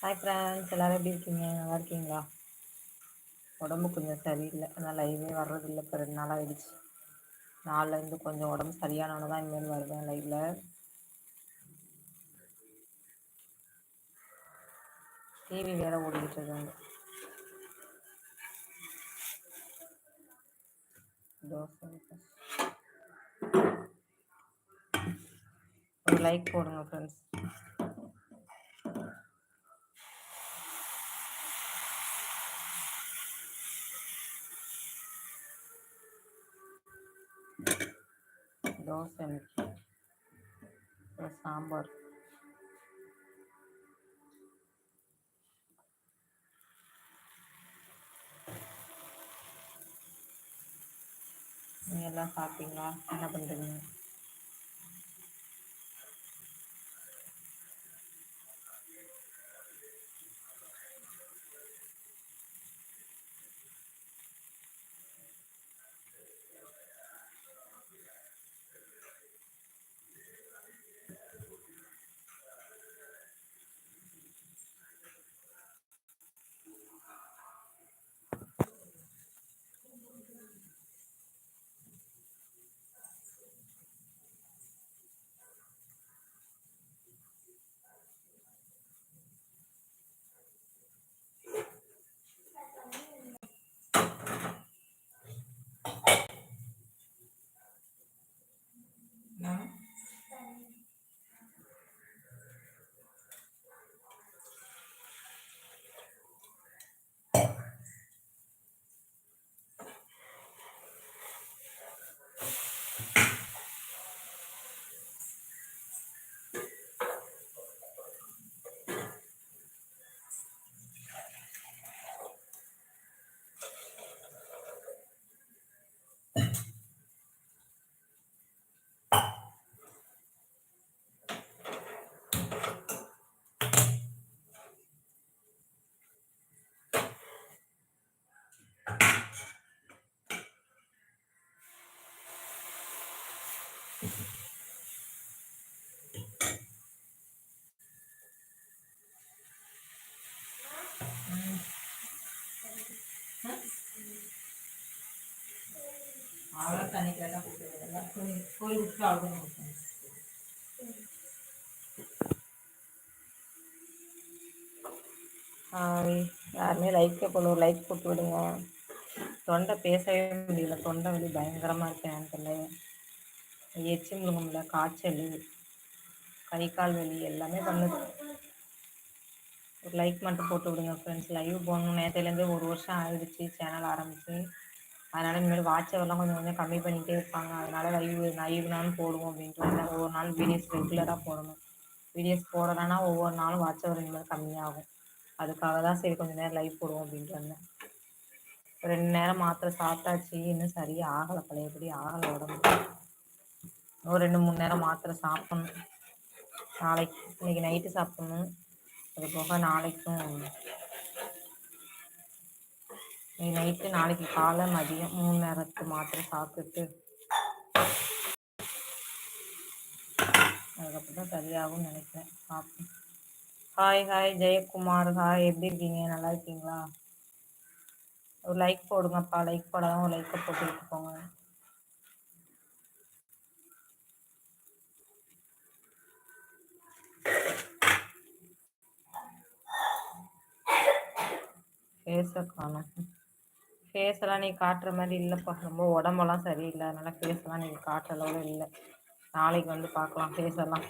Hi friends எல்லோரும் எப்படி இருக்கீங்க? நல்லா இருக்கீங்களா? உடம்பு கொஞ்சம் சரியில்லை. ஆனால் லைவே வர்றதில்லை. இப்போ ரெண்டு நாள் ஆகிடுச்சு நாளிலேருந்து கொஞ்சம் உடம்பு சரியானவனு தான் இனிமேல் வருவேன் லைவில் டிவி வேறு ஓடிக்கிட்டு இருக்காங்க. ஒரு லைக் போடுங்க ஃப்ரெண்ட்ஸ் தோசை இன்னைக்கு சாம்பார். நீங்கள் எல்லாம் சாப்பிட்டீங்களா? என்ன பண்ணுறீங்க தான் கோயில் கோயில் விட்டு அவ்வளோ யாருமே லைக்கே போல ஒரு லைக் போட்டு விடுங்க. தொண்டை பேசவே முடியல. தொண்டை வலி பயங்கரமாக இருக்கு தெரியல எச்சி முழுங்க முடியல காய்ச்சல் கை கால் வலி எல்லாமே பண்ணுது. ஒரு லைக் மட்டும் போட்டு விடுங்க ஃப்ரெண்ட்ஸ் லைவ் போகணும் நேரத்துலேருந்து ஒரு வருஷம் ஆயிடுச்சு சேனல் ஆரம்பிச்சு. அதனால் இனிமேல் வாட்சவெல்லாம் கொஞ்சம் கொஞ்சம் கம்மி பண்ணிகிட்டே இருப்பாங்க. அதனால் லைவ் லைவ் நாளும் போடுவோம் அப்படின்ட்டு ஒவ்வொரு நாள் வீடியோஸ் ரெகுலராக போடணும். வீடியோஸ் போடலைன்னா ஒவ்வொரு நாளும் வாட்சவர் இனிமேல் கம்மியாகும். அதுக்காக தான் சரி கொஞ்சம் நேரம் லைவ் போடுவோம் அப்படின்ட்டு வந்தேன். ரெண்டு நேரம் மாத்திரை சாப்பிட்டாச்சு. இன்னும் சரியாக ஆகலை பழையபடி ஆகலை உடம்பு. ஒரு ரெண்டு மூணு நேரம் மாத்திரை சாப்பிடணும். நாளைக்கு இன்னைக்கு நைட்டு சாப்பிடணும். அது போக நாளைக்கும் நீ நைட்டு நாளைக்கு காலை மதியம் மூணு நேரத்து மாத்திரை சாப்பிட்டுட்டு அதுக்கப்புறம் தான் சரியாகும்னு நினைக்கிறேன். பார்ப்போம் ஹாய் ஹாய் ஜெயக்குமார். ஹாய் எப்படி இருக்கீங்க? நல்லா இருக்கீங்களா? ஒரு லைக் போடுங்கப்பா. லைக் போடாதான் ஒரு லைக்கை போட்டு போங்க பேச காணும் ஃபேஸெல்லாம் நீ காட்டுற மாதிரி இல்லைப்பா. ரொம்ப உடம்பெல்லாம் சரியில்லை. அதனால் ஃபேஸெல்லாம் நீங்கள் காட்டுற அளவில் இல்லை. நாளைக்கு வந்து பார்க்கலாம் ஃபேஸெல்லாம்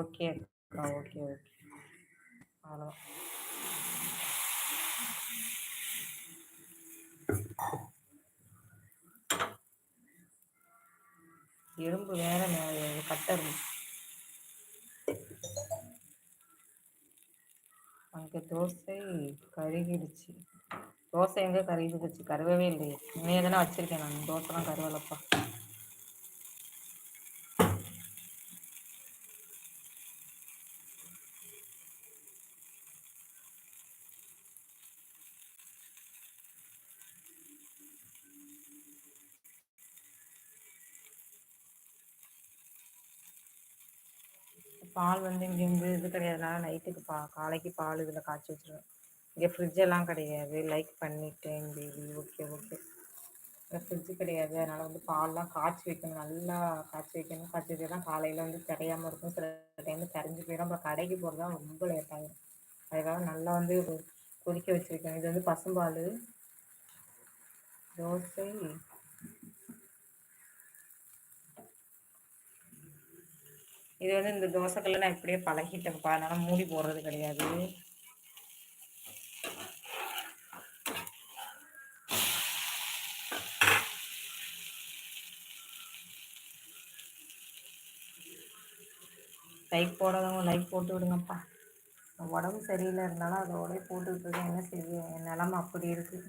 ஓகே அக்கா ஓகே ஓகே. அவ்வளோ எறும்பு வேற கட்டரும் எனக்கு தோசை கருகிடுச்சு. தோசை எங்கே கருகிடுச்சு? கருவவே இல்லையே. இன்னையே தானே வச்சுருக்கேன் நான். தோசைலாம் கருவலப்பா பால் வந்து இங்கே வந்து இது கிடையாதுனால நைட்டுக்கு பா காலைக்கு பால் இதில் காய்ச்சி வச்சுருவேன். இங்கே ஃப்ரிட்ஜெல்லாம் கிடையாது. லைக் பண்ணிட்டேன் பேபி ஓகே ஓகே இங்கே ஃப்ரிட்ஜு கிடையாது. அதனால் வந்து பால்லாம் காய்ச்சி வைக்கணும். நல்லா காய்ச்சி வைக்கணும். காய்ச்சி வச்சா தான் காலையில் வந்து கிடையாமல் இருக்கும். சில டைமில் கரைஞ்சி போயிடும். அப்புறம் கடைக்கு போகிறது தான் ரொம்ப லேட்டாகும் அதுக்காக நல்லா வந்து கொதிக்க வச்சுருக்கேன். இது வந்து பசும்பால் தோசை இது வந்து இந்த தோசைக்கல்ல நான் இப்படியே பழகிட்டேன்ப்பா. அதனால் மூடி போடுறது கிடையாது. லைக் போடாதவங்க லைக் போட்டு விடுங்கப்பா. உடம்பு சரியில்லை இருந்தாலும் அதோடய போட்டுக்கிட்டு இருக்கேன். என்ன செய்ய? என் நிலமை அப்படி இருக்குது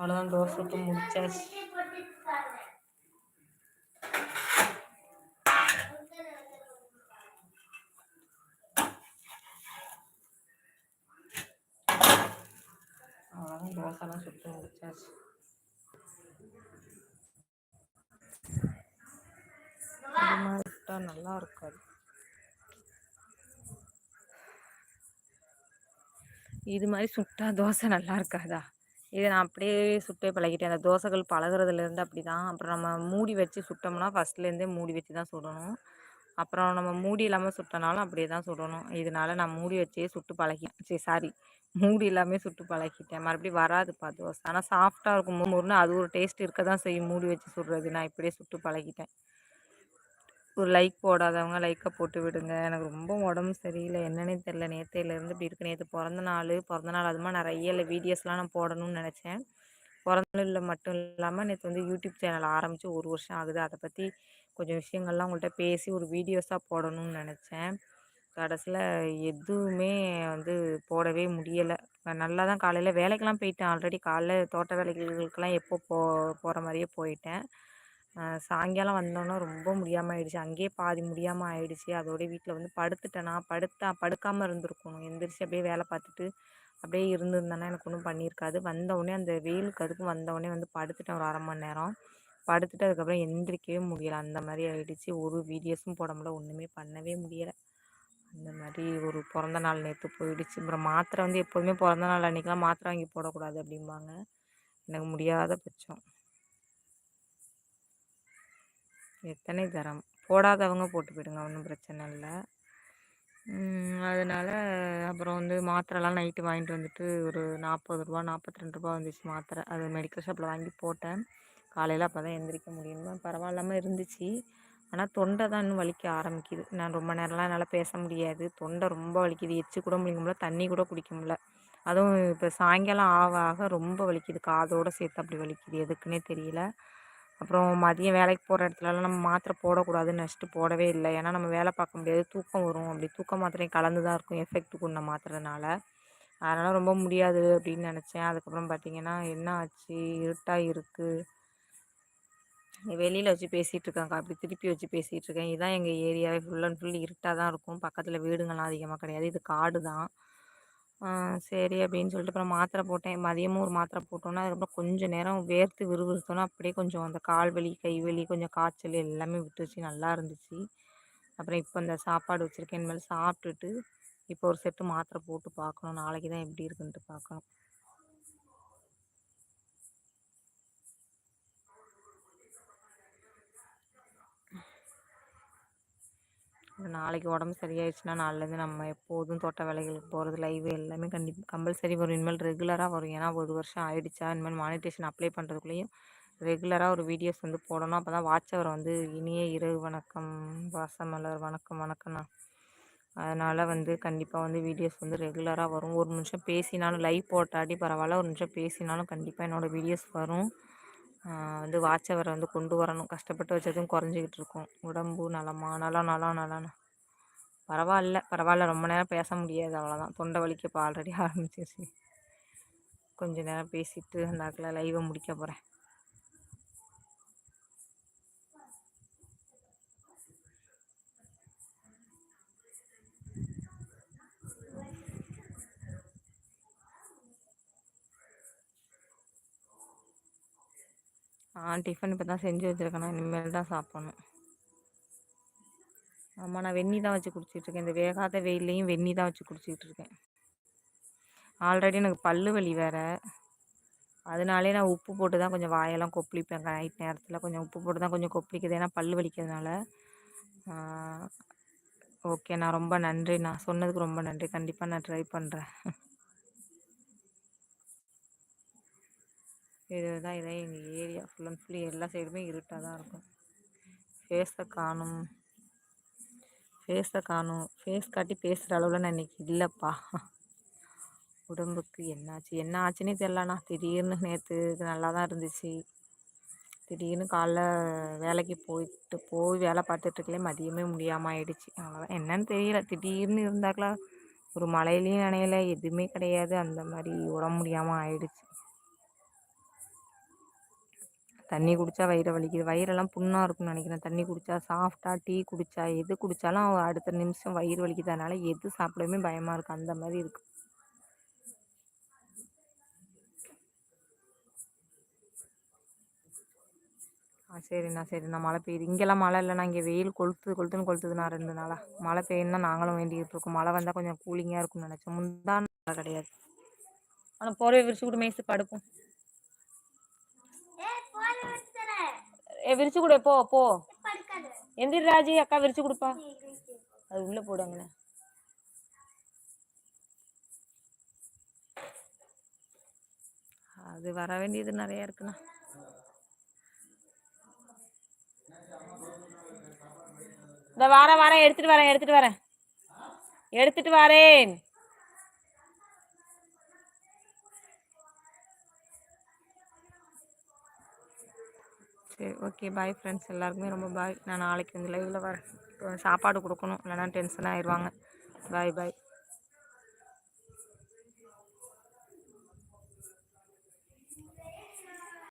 அவ்வளோதான் தோசை சுட்டு முடிச்சாச்சு. அவ்வளோதான் தோசைலாம் சுட்டு முடிச்சாச்சு. இது மாதிரி நல்லா இருக்காது. இது மாதிரி சுட்டா தோசை நல்லா இருக்காதா? இதை நான் அப்படியே சுட்டே பழகிட்டேன். அந்த தோசைகள் பழகுறதுலேருந்து அப்படி தான் அப்புறம் நம்ம மூடி வச்சு சுட்டோம்னா ஃபஸ்ட்லேருந்தே மூடி வச்சு தான் சுடணும். அப்புறம் நம்ம மூடி இல்லாமல் சுட்டனாலும் அப்படியே தான் சுடணும். இதனால நான் மூடி வச்சே சுட்டு பழகி சரி சாரி மூடி இல்லாமல் சுட்டு பழகிட்டேன். மறுபடியும் வராதுப்பா தோசை. ஆனால் சாஃப்டாக இருக்கும். முறுன்னு அது ஒரு டேஸ்ட் இருக்க தான் செய்யும். மூடி வச்சு சுடுறது. நான் இப்படியே சுட்டு பழகிட்டேன். ஒரு லைக் போடாதவங்க லைக்கை போட்டு விடுங்க. எனக்கு ரொம்ப உடம்பு சரியில்லை. என்னன்னே தெரில நேற்றையிலேருந்து இப்படி இருக்கு. நேற்று பிறந்த நாள் பிறந்த நாள் அதுமாதிரி நிறைய இல்லை. வீடியோஸ்லாம் நான் போடணும்னு நினச்சேன். பிறந்தநாளில் மட்டும் இல்லாமல் நேற்று வந்து யூடியூப் சேனல் ஆரம்பித்து ஒரு வருஷம் ஆகுது. அதை பற்றி கொஞ்சம் விஷயங்கள்லாம் உங்கள்கிட்ட பேசி ஒரு வீடியோஸாக போடணும்னு நினச்சேன். கடைசியில் எதுவுமே வந்து போடவே முடியலை. நல்லா தான் காலையில் வேலைக்கெலாம் போயிட்டேன். ஆல்ரெடி காலைல தோட்ட வேலைகளுக்கெல்லாம் எப்போ போ போகிற மாதிரியே போயிட்டேன். சாயங்காலம் வந்தோன்னே ரொம்ப முடியாமல் ஆயிடுச்சு. அங்கேயே பாதி முடியாமல் ஆயிடுச்சு. அதோட வீட்டில் வந்து படுத்துட்டேனா படுத்தா படுக்காமல் இருந்திருக்கணும். எந்திரிச்சு அப்படியே வேலை பார்த்துட்டு அப்படியே இருந்திருந்தேன்னா எனக்கு ஒன்றும் பண்ணியிருக்காது. வந்தவுடனே அந்த வெயிலுக்கு அதுக்கும் வந்தவுடனே வந்து படுத்துட்டேன் ஒரு அரை மணி நேரம். படுத்துட்டு அதுக்கப்புறம் எந்திரிக்கவே முடியலை. அந்த மாதிரி ஆயிடுச்சு. ஒரு வீடியோஸும் போட முடியல. ஒன்றுமே பண்ணவே முடியலை. அந்த மாதிரி ஒரு பிறந்த நாள் நேற்று போயிடுச்சு. அப்புறம் மாத்திரை வந்து எப்போதுமே பிறந்த நாள் அன்றைக்கெலாம் மாத்திரை வாங்கி போடக்கூடாது அப்படிம்பாங்க. எனக்கு முடியாத பட்சம். எத்தனை தரம்? போடாதவங்க போட்டு போயிடுங்க ஒன்றும் பிரச்சனை இல்லை. அதனால் அப்புறம் வந்து மாத்திரைலாம் நைட்டு வாங்கிட்டு வந்துட்டு ஒரு நாற்பது ரூபா நாற்பத்தி ரெண்டு ரூபா வந்துச்சு மாத்திரை. அது மெடிக்கல் ஷாப்பில் வாங்கி போட்டேன். காலையில் அப்போ தான் எந்திரிக்க முடியுமா? பரவாயில்லாமல் இருந்துச்சு. ஆனால் தொண்டை தான் இன்னும் வலிக்க ஆரம்பிக்குது. நான் ரொம்ப நேரம்லாம் என்னால் பேச முடியாது. தொண்டை ரொம்ப வலிக்குது. எச்சு கூட முடிக்க முடியல தண்ணி கூட குடிக்க முடியல. அதுவும் இப்போ சாயங்காலம் ஆக ஆக ரொம்ப வலிக்குது. காதோடு சேர்த்து அப்படி வலிக்குது. எதுக்குன்னே தெரியல. அப்புறம் மதியம் வேலைக்கு போகிற இடத்துலலாம் நம்ம மாத்திரை போடக்கூடாதுன்னு நெஸ்ட்டு போடவே இல்லை. ஏன்னா நம்ம வேலை பார்க்க முடியாது. தூக்கம் வரும். அப்படி தூக்க மாத்திரையும் கலந்து தான் இருக்கும். எஃபெக்ட் கொண்ட மாத்திரனால. அதனால் ரொம்ப முடியாது அப்படின்னு நினச்சேன். அதுக்கப்புறம் பார்த்திங்கன்னா என்ன ஆச்சு? இருட்டாக இருக்குது வெளியில் வச்சு பேசிகிட்டு இருக்காங்க அப்படி திருப்பி வச்சு பேசிகிட்டு இருக்கேன். இதுதான் எங்கள் ஏரியாவே ஃபுல் அண்ட் ஃபுல் இருட்டாக தான் இருக்கும். பக்கத்தில் வீடுங்கள்லாம் அதிகமாக கிடையாது. இது காடு தான் சரி அப்படின்னு சொல்லிட்டு அப்புறம் மாத்திரை போட்டேன். மதியமும் ஒரு மாத்திரை போட்டோன்னா அதுக்கப்புறம் கொஞ்சம் நேரம் வேர்த்து விறுவிறுத்தோன்னா அப்படியே கொஞ்சம் அந்த கால் வலி கை வலி கொஞ்சம் காய்ச்சல் எல்லாமே விட்டுருச்சு. நல்லா இருந்துச்சு. அப்புறம் இப்போ இந்த சாப்பாடு வச்சுருக்கேன். இனிமேல் சாப்பிட்டுட்டு இப்போ ஒரு செட்டு மாத்திரை போட்டு பார்க்கணும். நாளைக்கு தான் எப்படி இருக்குன்ட்டு பார்க்கணும். நாளைக்கு உடம்பு சரியாயிடுச்சுன்னா நாளிலேருந்து நம்ம எப்போதும் தோட்ட வேலைகளுக்கு போகிறது லைவ் எல்லாமே கண்டி கம்பல்சரி வரும். இனிமேல் ரெகுலராக வரும். ஏன்னா ஒரு வருஷம் ஆயிடுச்சா? இனிமேல் மானிட்டேஷன் அப்ளை பண்ணுறதுக்குள்ளேயும் ரெகுலராக ஒரு வீடியோஸ் வந்து போடணும். அப்போ தான் வாட்சவர் வந்து இனிய இரவு வணக்கம் வாசமலர் வணக்கம் வணக்கம்ண்ணா. அதனால் வந்து கண்டிப்பாக வந்து வீடியோஸ் வந்து ரெகுலராக வரும். ஒரு நிமிஷம் பேசினாலும் லைவ் போட்டாடி பரவாயில்ல. ஒரு நிமிஷம் பேசினாலும் கண்டிப்பாக என்னோடய வீடியோஸ் வரும். வந்து வாட்சவரை வந்து கொண்டு வரணும். கஷ்டப்பட்டு வச்சதும் குறைஞ்சிக்கிட்டு இருக்கும். உடம்பு நலமா நலம் நலம் நலம் பரவாயில்ல பரவாயில்ல. ரொம்ப நேரம் பேச முடியாது. அவ்வளோதான் தொண்டை வலிக்க இப்போ ஆல்ரெடி ஆரம்பிச்சிருச்சு. கொஞ்ச நேரம் பேசிட்டு அந்த அக்கில் லைவை முடிக்க போகிறேன் நான் டிஃபன் இப்போ தான் செஞ்சு வச்சுருக்கேன். நான் இனிமேல் தான் சாப்பிட்ணும். ஆமாம் நான் வெந்நி தான் வச்சு குடிச்சிட்ருக்கேன் இந்த வேகாத வெயில்லையும் வெந்நி தான் வச்சு குடிச்சிட்ருக்கேன் ஆல்ரெடி எனக்கு பல்லு வலி வேறு. அதனாலே நான் உப்பு போட்டு தான் கொஞ்சம் வாயெல்லாம் கொப்பளிப்பேன். நைட் நேரத்தில் கொஞ்சம் உப்பு போட்டு தான் கொஞ்சம் கொப்பளிக்குது. ஏன்னா பல் வலிக்கிறதுனால. ஓகே நான் ரொம்ப நன்றி. நான் சொன்னதுக்கு ரொம்ப நன்றி. கண்டிப்பாக நான் ட்ரை பண்ணுறேன் இதுதான் இதான் எங்கள் ஏரியா. ஃபுல் அண்ட் ஃபுல்லி எல்லா சைடுமே இருட்டாக தான் இருக்கும். ஃபேஸை காணும். ஃபேஸை காணும். ஃபேஸ் காட்டி பேசுகிற அளவில் நான் இன்றைக்கி இல்லைப்பா. உடம்புக்கு என்னாச்சு? என்ன ஆச்சுன்னே தெரிலண்ணா திடீர்னு நேற்று இது நல்லா தான் இருந்துச்சு. திடீர்னு காலைல வேலைக்கு போயிட்டு போய் வேலை பார்த்துட்ருக்கலே மதியமே முடியாமல் ஆயிடுச்சு. அவ்வளோதான் என்னன்னு தெரியல. திடீர்னு இருந்தாக்கலாம் ஒரு மழையிலையும் நினையல. எதுவுமே கிடையாது. அந்த மாதிரி உடம்பு முடியாமல் ஆயிடுச்சு. தண்ணி குடித்தா வயிறு வலிக்குது. வயிறெல்லாம் புண்ணாக இருக்கும்னு நினைக்கிறேன். தண்ணி குடித்தா சாஃப்டாக டீ குடித்தா எது குடித்தாலும் அடுத்த நிமிஷம் வயிறு வலிக்குது. அதனால் எது சாப்பிடவுமே பயமாக இருக்குது அந்த மாதிரி இருக்குது ஆ சரிண்ணா சரிண்ணா. மழை பெய்யுது. இங்கெல்லாம் மழை இல்லைண்ணா. இங்கே வெயில் கொளுத்து கொளுத்துன்னு கொளுத்துதுண்ணா ரெண்டு நாளாக மழை பெய்யுன்னா நாங்களும் வேண்டிகிட்டு இருக்கோம். மழை வந்தால் கொஞ்சம் கூலிங்காக இருக்கும்னு நினச்சோம் முந்தான மழை கிடையாது. ஆனால் போர்வை விரிச்சு கூட மேய்ச்சி படுப்போம். விரிச்சு கொடு போ போ. எந்திரி ராஜி அக்கா விரிச்சு கொடுப்பா. அது உள்ள போடுவாங்கண்ணே அது வர வேண்டியது நிறைய இருக்குண்ணா. இந்த வாரம் வாரம் எடுத்துட்டு வரேன் எடுத்துட்டு வரேன். எடுத்துட்டு வரேன். சரி ஓகே பாய் ஃப்ரெண்ட்ஸ் எல்லாருக்குமே ரொம்ப பாய் நான் நாளைக்கு இந்த லைவில் வரேன் சாப்பாடு கொடுக்கணும். இல்லைனா டென்ஷன் ஆயிடுவாங்க. பாய் பாய்